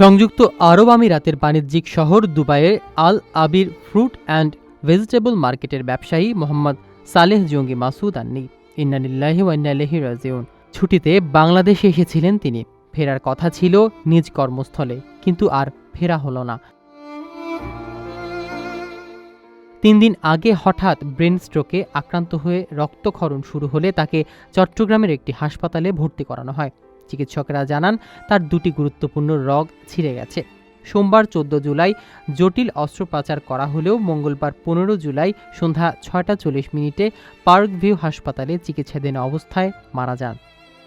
সংযুক্ত আরব আমিরাতের বাণিজ্যিক শহর দুবাইয়ের Al Aweer fruit and vegetable মার্কেটের ব্যবসায়ী মোহাম্মদ সালেহ জঙ্গি মাসুদ আন্নি। ইন্নানিল্লাহি ওয়ান্নালেহি রাজিউন। ছুটিতে বাংলাদেশে এসেছিলেন তিনি। ফেরার কথা ছিল নিজ কর্মস্থলে, কিন্তু আর ফেরা হলো না। তিন দিন আগে হঠাৎ ব্রেন স্ট্রোকে আক্রান্ত হয়ে রক্তক্ষরণ শুরু হলে তাকে চট্টগ্রামের একটি হাসপাতালে ভর্তি করানো হয়। চিকিৎসকেরা জানান, তার দুটি গুরুত্বপূর্ণ রগ ছিঁড়ে গেছে। সোমবার চোদ্দ জুলাই জটিল অস্ত্রোপচার করা হলেও মঙ্গলবার পনেরো জুলাই সন্ধ্যা ছয়টা চল্লিশ মিনিটে পার্ক ভিউ হাসপাতালে চিকিৎসাধীন অবস্থায় মারা যান।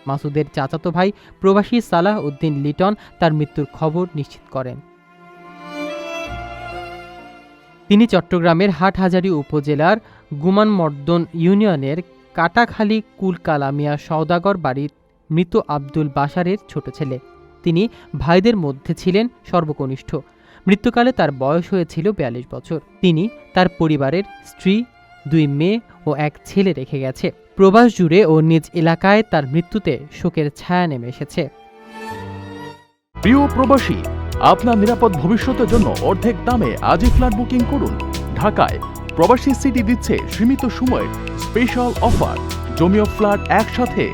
মাসুদের চাচাতো ভাই প্রবাসী সালাহ উদ্দিন লিটন তার মৃত্যুর খবর নিশ্চিত করেন। তিনি চট্টগ্রামের হাটহাজারী উপজেলার গুমানমর্দন ইউনিয়নের কাটাখালী কুলকালামিয়া সওদাগর বাড়ির মৃত আব্দুল বাশারের ছোট ছেলে। তিনি ভাইদের মধ্যে ছিলেন সর্বকনিষ্ঠ। মৃত্যুকালে তার বয়স হয়েছিল বিয়াল্লিশ বছর। তিনি তার পরিবারের স্ত্রী, দুই মেয়ে ও এক ছেলে রেখে গেছে। প্রবাস জুড়ে ও নিজ এলাকায় তার মৃত্যুতে শোকের ছায়া নেমে এসেছে। প্রিয় প্রবাসী, আপনার নিরাপদ ভবিষ্যতের জন্য অর্ধেক দামে আজই ফ্ল্যাট বুকিং করুন। ঢাকায় প্রবাসী সিটি দিচ্ছে সীমিত সময়ের স্পেশাল অফার। জমিও ফ্ল্যাট একসাথে